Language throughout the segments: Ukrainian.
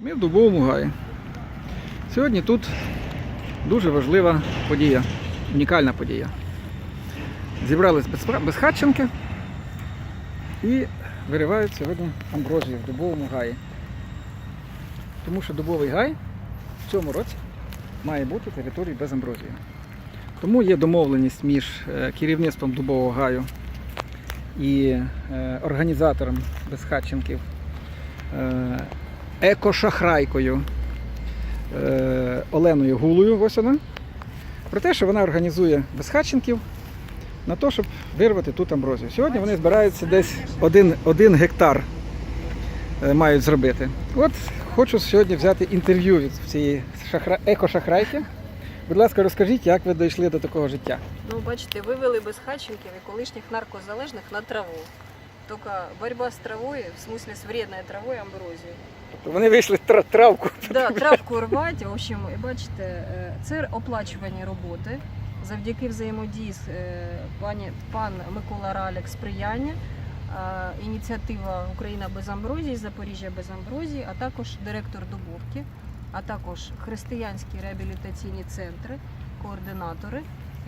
Ми в Дубовому гаї. Сьогодні тут дуже важлива подія, унікальна подія. Зібрались безхатченки і виривають сьогодні амброзію в Дубовому гаї. Тому що Дубовий гай в цьому році має бути територією без амброзії. Тому є домовленість між е, керівництвом Дубового гаю і е, організатором безхатченків е, екошахрайкою е, Оленою Гулою, ось вона, про те, що вона організує безхатченків на те, щоб вирвати тут амброзію. Сьогодні вони збираються десь один, один гектар е, мають зробити. От хочу сьогодні взяти інтерв'ю від цієї шахра... екошахрайки. Будь ласка, розкажіть, як ви дійшли до такого життя. Ну, бачите, вивели безхатченків і колишніх наркозалежних на траву. Тільки боротьба з травою, в смысле з вредною травою, амброзією. Тобто вони вийшли тра- травку. Да, травку рвати, в общем, і бачите, е, це оплачувані роботи. Завдяки взаємодії з е, пані пан Микола Ралік сприяння, ініціатива Україна без амброзії, Запоріжжя без амброзії, а також директор Дубовки, а також християнські реабілітаційні центри, координатори.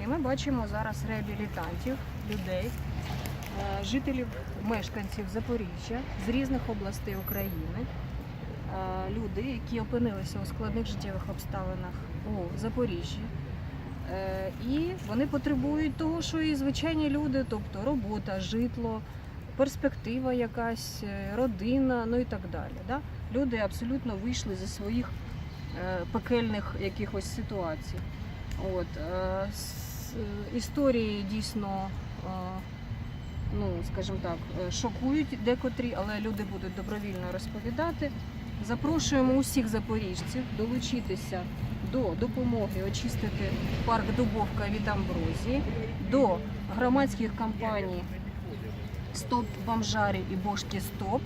І ми бачимо зараз реабілітантів, людей, е, жителів, мешканців Запоріжжя з різних областей України. Е, Люди, які опинилися у складних життєвих обставинах у Запоріжжі. Е, І вони потребують того, що і звичайні люди, тобто робота, житло, перспектива якась, е, родина, ну і так далі. Да? Люди абсолютно вийшли зі своїх пекельних якихось ситуацій. От, історії дійсно, ну, скажімо так, шокують декотрі, але люди будуть добровільно розповідати. Запрошуємо усіх запоріжців долучитися до допомоги очистити парк Дубовка від амброзії, до громадських кампаній Стоп бомжарі і Бошки Стоп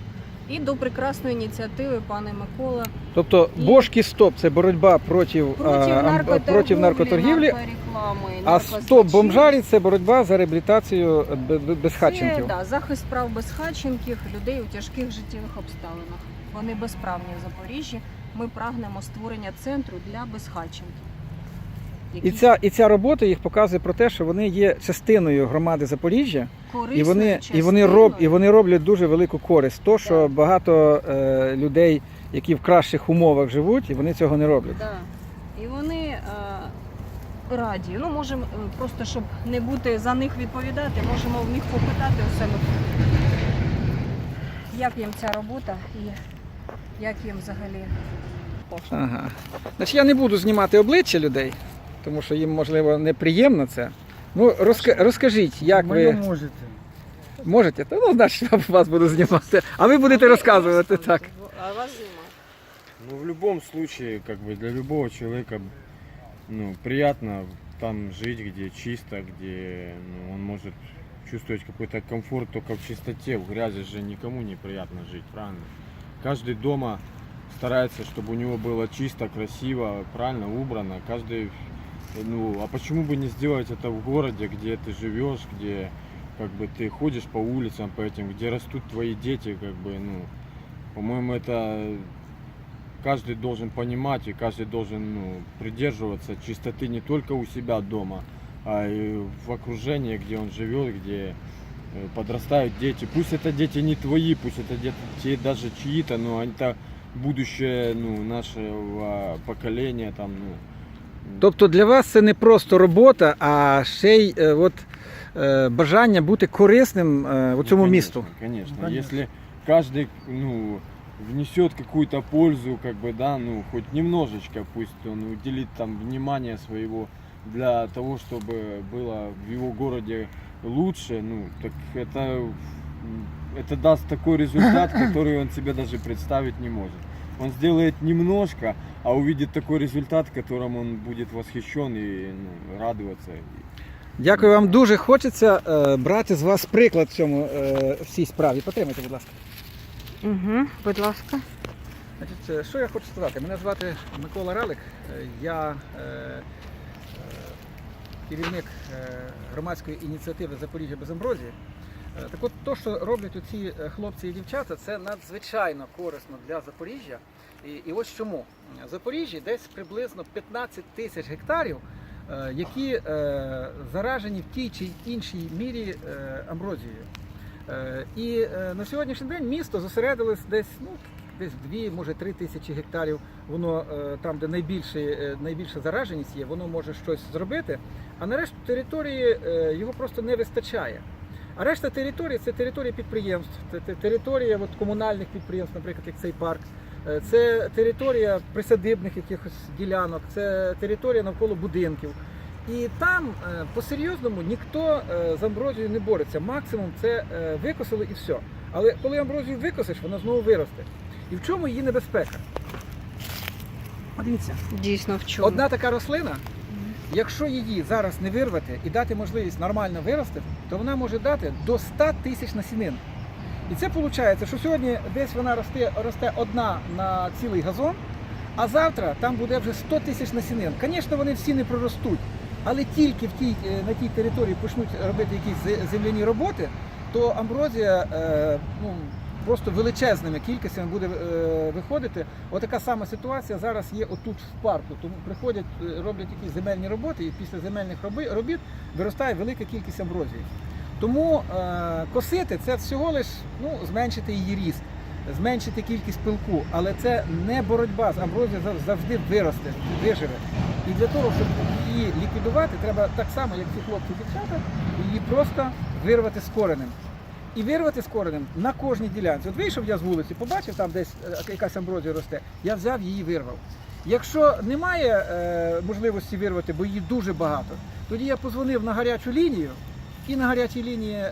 і до прекрасної ініціативи пане Микола Тобто І- бошки стоп це боротьба проти, проти проти наркоторгівлі, наркореклами, а стоп бомжарі це боротьба за реабілітацію б- безхатченків. Це да, захист прав безхатченків, людей у тяжких життєвих обставинах. Вони безправні в Запоріжжі. Ми прагнемо створення центру для безхатченків. І ця, і ця робота їх показує про те, що вони є частиною громади Запоріжжя, і вони, і вони, роб, і вони роблять дуже велику користь. То, що Так. багато е, людей, які в кращих умовах живуть, і вони цього не роблять. Да. І вони е, раді. Ну, можемо е, просто, щоб не бути за них відповідати, можемо в них попитати у себе, як їм ця робота і як їм взагалі. Ага. Значить, я не буду знімати обличчя людей, тому що їм, можливо, неприємно це. Ну, розка- розкажіть, як Моє ви можете. можете? Та ну, значить, я вас буду знімати. А ви будете розказувати так. А вас знімати. Ну, в любом случае, как бы для любого человека, ну, приятно там жить, где чисто, где ну, он может чувствовать какой-то комфорт только в чистоте. В грязи же никому не приятно жить, правильно? Каждый дома старается, чтобы у него было чисто, красиво, правильно убрано. Каждый, ну, а почему бы не сделать это в городе, где ты живешь, где как бы ты ходишь по улицам, по этим, где растут твои дети, как бы, ну, по-моему, это каждый должен понимать и каждый должен ну, придерживаться чистоты не только у себя дома, а и в окружении, где он живет, где э, подрастают дети. Пусть это дети не твои, пусть это дети даже чьи-то, но это будущее ну, нашего поколения там, ну, Тобто для вас це не просто робота, а ще й е, от, е, бажання бути корисним е, у цьому конечно, місту. Конечно. Конечно. Если каждый ну, внесет какую-то пользу, как бы, да, ну, хоть немножечко, пусть он уделит там внимание своего для того, чтобы было в его городе лучше, ну, так это, это даст такой результат, который он себе даже представить не может. Он сделает немножко, а увидит такой результат, которым он будет восхищен и ну, радоваться. Дякую вам дуже. Хочеться е, брати з вас приклад в цьому е, в цій справі. Потримайте, будь ласка. Угу, будь ласка. Значить, е, що я хочу сказати? Мене звати Микола Ралик. Е, Я е, е, керівник е, громадської ініціативи Запоріжжя без амброзії. Е, Так от то, що роблять оці е, хлопці і дівчата, це надзвичайно корисно для Запоріжжя. І, і ось чому. В Запоріжжі десь приблизно 15 тисяч гектарів, е, які заражені в тій чи іншій мірі амброзією. І на сьогоднішній день місто зосередилось десь, ну, десь 2, може 3 тисячі гектарів. Воно там, де найбільше, найбільша зараженість є, воно може щось зробити. А на решту території його просто не вистачає. А решта території це територія підприємств, це територія от, комунальних підприємств, наприклад, як цей парк. Е, Це територія присадибних якихось ділянок, це територія навколо будинків. І там е, по-серйозному ніхто е, з амброзією не бореться. Максимум це викосили і все. Але коли амброзію викосиш, вона знову виросте. І в чому її небезпека? Подивіться, Дійсно, в чому? одна така рослина, якщо її зараз не вирвати і дати можливість нормально вирости, то вона може дати до 100 тисяч насінин. І це виходить, що сьогодні десь вона росте, росте одна на цілий газон, а завтра там буде вже 100 тисяч насінин. Звісно, вони всі не проростуть, але тільки в тій, е, на тій території почнуть робити якісь земляні роботи, то амброзія е, ну, просто величезними кількостями буде е, виходити. Отака сама ситуація зараз є отут в парку. Тому приходять, е, роблять якісь земельні роботи, і після земельних робіт виростає велика кількість амброзії. Тому е, косити це всього лиш ну, зменшити її ріст, зменшити кількість пилку, але це не боротьба з амброзією завжди виросте, виживе. І для того, щоб її ліквідувати, треба так само, як ці хлопці дівчата, її просто вирвати з коренем. І вирвати з коренем на кожній ділянці. От вийшов я з вулиці, побачив там десь е, якась амброзія росте, я взяв її вирвав. Якщо немає е, можливості вирвати, бо її дуже багато, тоді я позвонив на гарячу лінію і на гарячій лінії,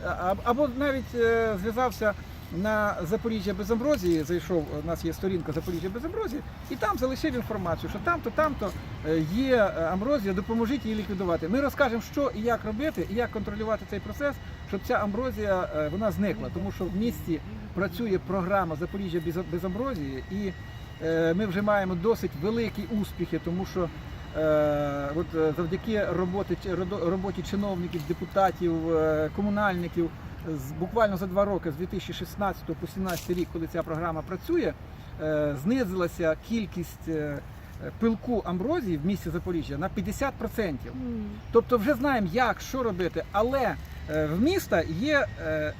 або навіть е, зв'язався на Запоріжжя без амброзії, зайшов, у нас є сторінка Запоріжжя без амброзії, і там залишив інформацію, що там-то, там-то е, є е, амброзія, допоможіть її ліквідувати. Ми розкажемо, що і як робити, і як контролювати цей процес, щоб ця амброзія е, вона зникла. Тому що в місті працює програма Запоріжжя без, амброзії, і ми вже маємо досить великі успіхи, тому що от завдяки роботи, роботі чиновників, депутатів, комунальників, буквально за два роки, з 2016 по 2017 рік, коли ця програма працює, е, знизилася кількість е, пилку амброзії в місті Запоріжжя на 50%. Тобто вже знаємо, як, що робити, але е, в міста є,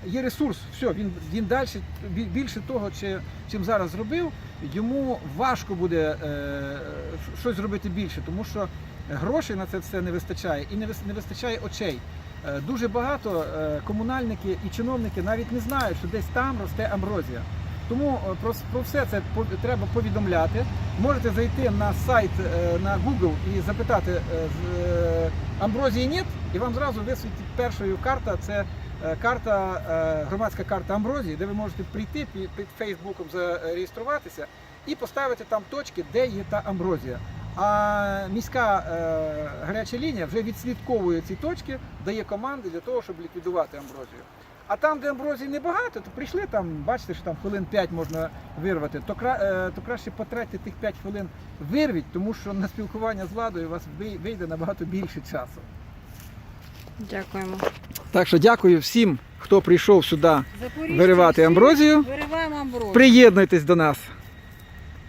є ресурс. Все, він, він далі більше того, чи, чим зараз зробив, йому важко буде щось зробити більше, тому що грошей на це все не вистачає і не вистачає очей. Е, Дуже багато е, комунальники і чиновники навіть не знають, що десь там росте амброзія. Тому е, про, про все це треба повідомляти. Можете зайти на сайт на Google і запитати амброзії нет, і вам зразу висвітить першою карта. Це карта, громадська карта амброзії, де ви можете прийти під Фейсбуком зареєструватися і поставити там точки, де є та амброзія. А міська е, гаряча лінія вже відслідковує ці точки, дає команди для того, щоб ліквідувати амброзію. А там, де амброзії небагато, то прийшли там, бачите, що там хвилин 5 можна вирвати, то, кра, е, то краще потратьте тих 5 хвилин вирвіть, тому що на спілкування з владою у вас вийде набагато більше часу. Дякуємо. Так що дякую всім, хто прийшов сюди Запоріжжя виривати всі амброзію. Вириваємо амброзію. Приєднуйтесь до нас.